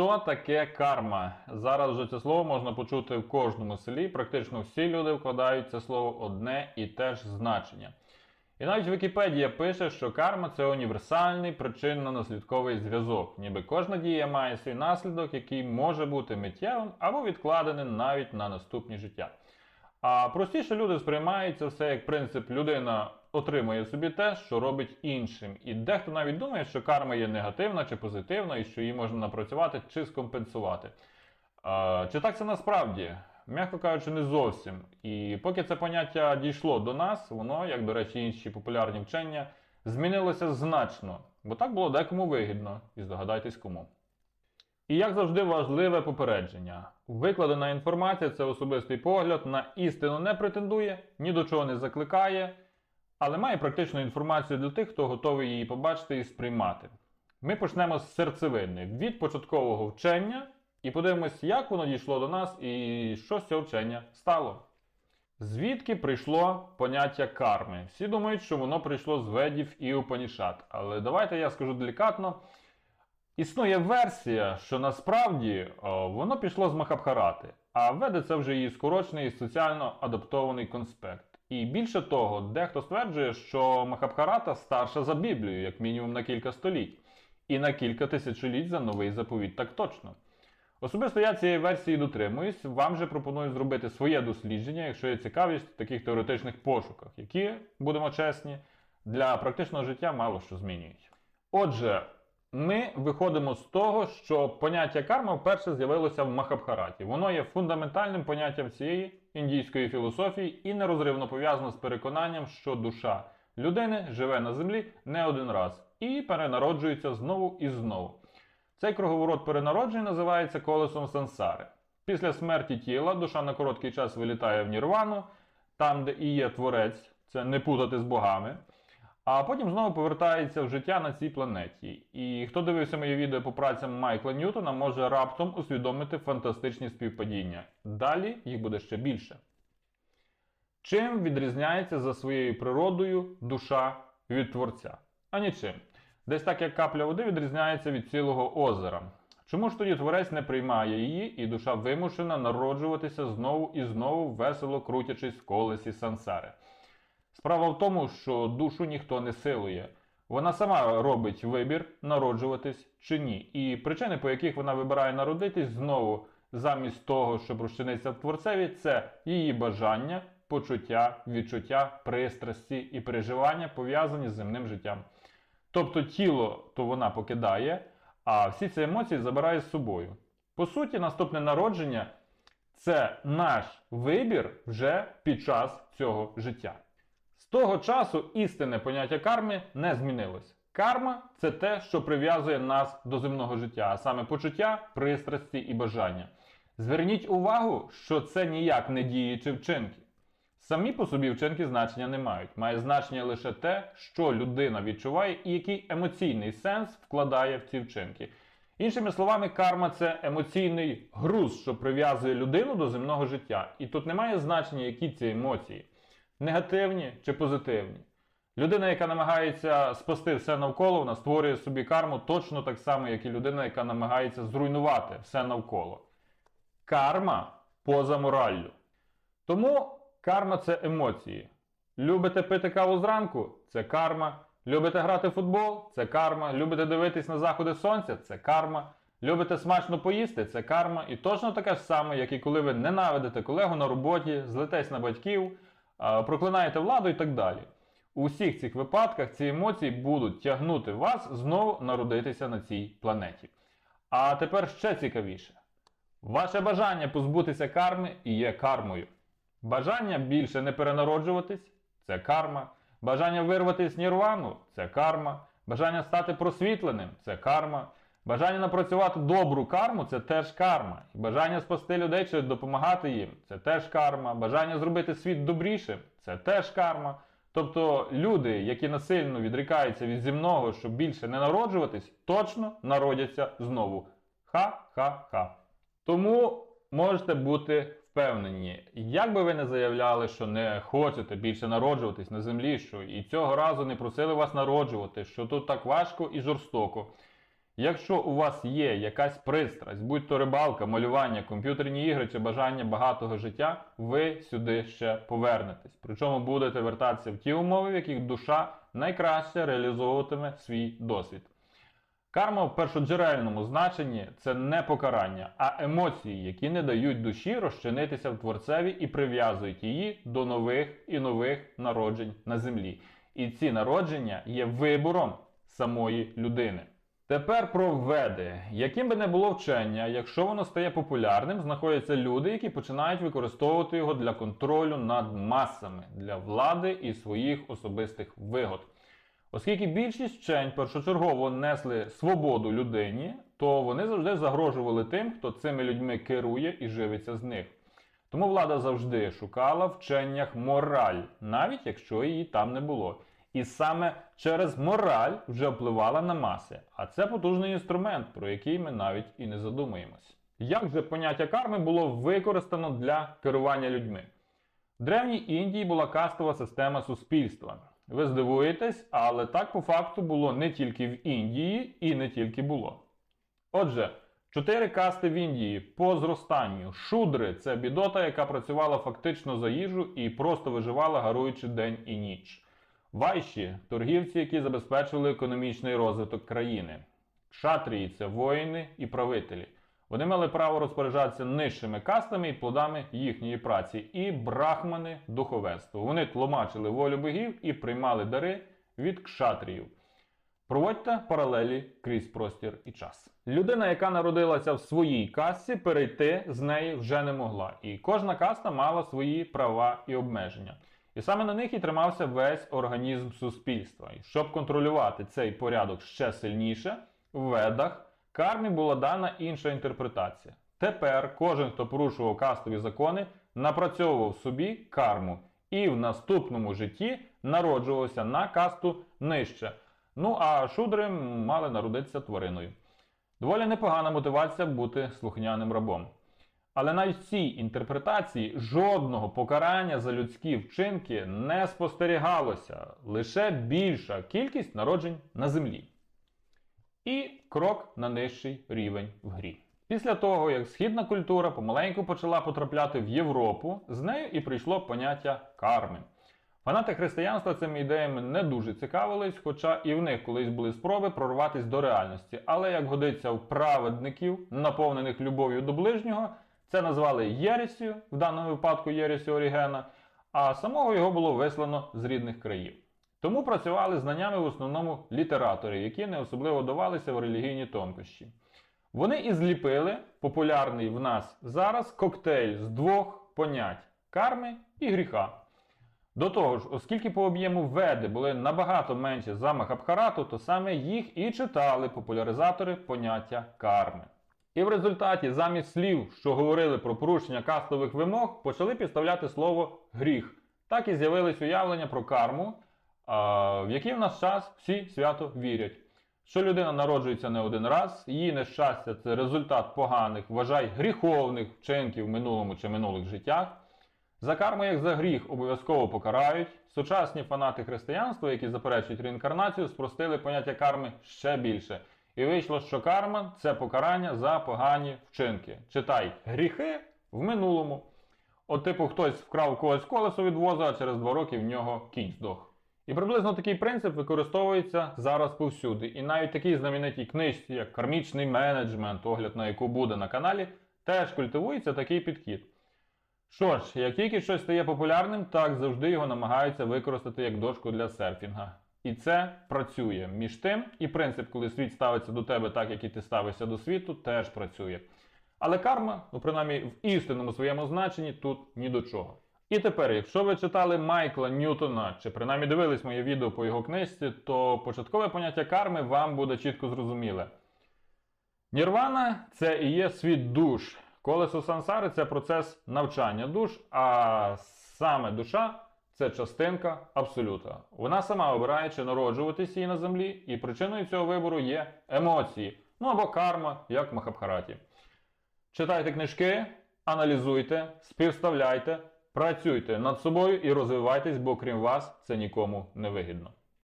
Що таке карма? Зараз вже це слово можна почути в кожному селі. Практично всі люди вкладають це слово одне і те ж значення. І навіть Вікіпедія пише, що карма це універсальний причинно-наслідковий зв'язок, ніби кожна дія має свій наслідок, який може бути миттєвим або відкладеним навіть на наступні життя. А простіше люди сприймають це все як принцип людина отримує собі те, що робить іншим. І дехто навіть думає, що карма є негативна чи позитивна, і що її можна напрацювати чи скомпенсувати. А, чи так це насправді? М'яко кажучи, не зовсім. І поки це поняття дійшло до нас, воно, як до речі, інші популярні вчення, змінилося значно, бо так було декому вигідно, і здогадайтесь кому. І як завжди важливе попередження. Викладена інформація це особистий погляд, на істину не претендує, ні до чого не закликає, але має практичну інформацію для тих, хто готовий її побачити і сприймати. Ми почнемо з серцевини від початкового вчення і подивимось, як воно дійшло до нас і що з цього вчення стало. Звідки прийшло поняття карми? Всі думають, що воно прийшло з ведів і Упанішат. Але давайте я скажу делікатно. Існує версія, що насправді о, воно пішло з Махабхарати, а веди це вже її скорочений і соціально адаптований конспект. І більше того, дехто стверджує, що Махабхарата старша за Біблію, як мінімум на кілька століть, і на кілька тисячоліть за новий заповіт, так точно. Особисто я цієї версії дотримуюсь, вам же пропоную зробити своє дослідження, якщо є цікавість в таких теоретичних пошуках, які, будемо чесні, для практичного життя мало що змінюють. Отже, ми виходимо з того, що поняття карма вперше з'явилося в Махабхараті. Воно є фундаментальним поняттям цієї індійської філософії і нерозривно пов'язано з переконанням, що душа людини живе на землі не один раз і перенароджується знову і знову. Цей круговорот перенароджень називається колесом сансари. Після смерті тіла душа на короткий час вилітає в нірвану, там, де і є творець, це не путати з богами. А потім знову повертається в життя на цій планеті. І хто дивився моє відео по працям Майкла Ньютона, може раптом усвідомити фантастичні співпадіння. Далі їх буде ще більше. Чим відрізняється за своєю природою душа від творця? А нічим. Десь так як капля води відрізняється від цілого озера. Чому ж тоді творець не приймає її, і душа вимушена народжуватися знову і знову, весело крутячись в колесі сансари? Справа в тому, що душу ніхто не силує. Вона сама робить вибір народжуватись чи ні. І причини, по яких вона вибирає народитись, знову замість того, щоб розчинитися в творцеві, це її бажання, почуття, відчуття, пристрасті і переживання пов'язані з земним життям. Тобто тіло то вона покидає, а всі ці емоції забирає з собою. По суті, наступне народження це наш вибір вже під час цього життя. З того часу істинне поняття карми не змінилось. Карма це те, що прив'язує нас до земного життя, а саме почуття, пристрасті і бажання. Зверніть увагу, що це ніяк не дії чи вчинки. Самі по собі вчинки значення не мають. Має значення лише те, що людина відчуває і який емоційний сенс вкладає в ці вчинки. Іншими словами, карма це емоційний груз, що прив'язує людину до земного життя. І тут немає значення, які ці емоції негативні чи позитивні. Людина, яка намагається спасти все навколо, вона створює собі карму точно так само, як і людина, яка намагається зруйнувати все навколо. Карма поза мораллю. Тому карма це емоції. Любите пити каву зранку це карма. Любите грати в футбол це карма. Любите дивитись на заходи сонця це карма. Любите смачно поїсти це карма. І точно таке ж саме, як і коли ви ненавидите колегу на роботі, злитесь на батьків, проклинаєте владу і так далі. У всіх цих випадках ці емоції будуть тягнути вас знову народитися на цій планеті. А тепер ще цікавіше. Ваше бажання позбутися карми і є кармою. Бажання більше не перенароджуватись це карма. Бажання вирватися з нірвану це карма. Бажання стати просвітленим це карма. Бажання напрацювати добру карму це теж карма. Бажання спасти людей чи допомагати їм це теж карма. Бажання зробити світ добрішим це теж карма. Тобто люди, які насильно відрікаються від земного, щоб більше не народжуватись, точно народяться знову. Ха-ха-ха. Тому можете бути впевнені, як би ви не заявляли, що не хочете більше народжуватись на землі, що і цього разу не просили вас народжувати, що тут так важко і жорстоко. Якщо у вас є якась пристрасть, будь то рибалка, малювання, комп'ютерні ігри чи бажання багатого життя, ви сюди ще повернетесь. Причому будете вертатися в ті умови, в яких душа найкраще реалізовуватиме свій досвід. Карма в першоджерельному значенні це не покарання, а емоції, які не дають душі розчинитися в творцеві і прив'язують її до нових і нових народжень на землі. І ці народження є вибором самої людини. Тепер про веди. Яким би не було вчення, якщо воно стає популярним, знаходяться люди, які починають використовувати його для контролю над масами, для влади і своїх особистих вигод. Оскільки більшість вчень першочергово несли свободу людині, то вони завжди загрожували тим, хто цими людьми керує і живиться з них. Тому влада завжди шукала в вченнях мораль, навіть якщо її там не було. І саме через мораль вже впливала на маси. А це потужний інструмент, про який ми навіть і не задумуємось. Як же поняття карми було використано для керування людьми? В древній Індії була кастова система суспільства. Ви здивуєтесь, але так по факту було не тільки в Індії і не тільки було. Отже, чотири касти в Індії по зростанню. Шудри це бідота, яка працювала фактично за їжу і просто виживала, гаруючи день і ніч. Вайші торгівці, які забезпечували економічний розвиток країни. Кшатрії це воїни і правителі. Вони мали право розпоряджатися нижчими кастами і плодами їхньої праці, і брахмани духовенство. Вони тлумачили волю богів і приймали дари від кшатріїв. Проводьте паралелі крізь простір і час. Людина, яка народилася в своїй касті, перейти з неї вже не могла. І кожна каста мала свої права і обмеження. І саме на них і тримався весь організм суспільства. І щоб контролювати цей порядок ще сильніше, в ведах кармі була дана інша інтерпретація. Тепер кожен, хто порушував кастові закони, напрацьовував собі карму і в наступному житті народжувався на касту нижче. Ну а шудри мали народитися твариною. Доволі непогана мотивація бути слухняним рабом. Але навіть в цій інтерпретації жодного покарання за людські вчинки не спостерігалося, лише більша кількість народжень на землі. І крок на нижчий рівень в грі. Після того, як східна культура помаленьку почала потрапляти в Європу, з нею і прийшло поняття карми. Фанати християнства цими ідеями не дуже цікавились, хоча і в них колись були спроби прорватися до реальності. Але як годиться в праведників, наповнених любов'ю до ближнього, це назвали Єресію, в даному випадку Єресію Орігена, а самого його було вислано з рідних країв. Тому працювали знаннями в основному літератори, які не особливо давалися в релігійні тонкощі. Вони і зліпили популярний в нас зараз коктейль з двох понять карми і гріха. До того ж, оскільки по об'єму веди були набагато менші за Махабхарату, то саме їх і читали популяризатори поняття карми. І в результаті замість слів, що говорили про порушення кастових вимог, почали підставляти слово гріх. Так і з'явились уявлення про карму, в який в наш час всі свято вірять. Що людина народжується не один раз, її нещастя це результат поганих, вважай гріховних вчинків в минулому чи минулих життях. За карму, як за гріх, обов'язково покарають. Сучасні фанати християнства, які заперечують реінкарнацію, спростили поняття карми ще більше. І вийшло, що карма це покарання за погані вчинки. Читай гріхи в минулому. От, типу, хтось вкрав когось колесо від воза, а через два роки в нього кінь здох. І приблизно такий принцип використовується зараз повсюди. І навіть такій знаменитій книжці, як кармічний менеджмент, огляд на яку буде на каналі, теж культивується такий підхід. Що ж, як тільки щось стає популярним, так завжди його намагаються використати як дошку для серфінга. І це працює. Між тим, і принцип, коли світ ставиться до тебе так, як і ти ставишся до світу, теж працює. Але карма, ну принаймні в істинному своєму значенні, тут ні до чого. І тепер, якщо ви читали Майкла Ньютона, чи принаймні дивились моє відео по його книжці, то початкове поняття карми вам буде чітко зрозуміле. Нірвана це і є світ душ. Колесо сансари це процес навчання душ, а саме душа це частинка абсолюта. Вона сама обирає, чи народжуватися їй на землі, і причиною цього вибору є емоції, ну або карма, як в Махабхараті. Читайте книжки, аналізуйте, співставляйте, працюйте над собою і розвивайтесь, бо крім вас це нікому не вигідно.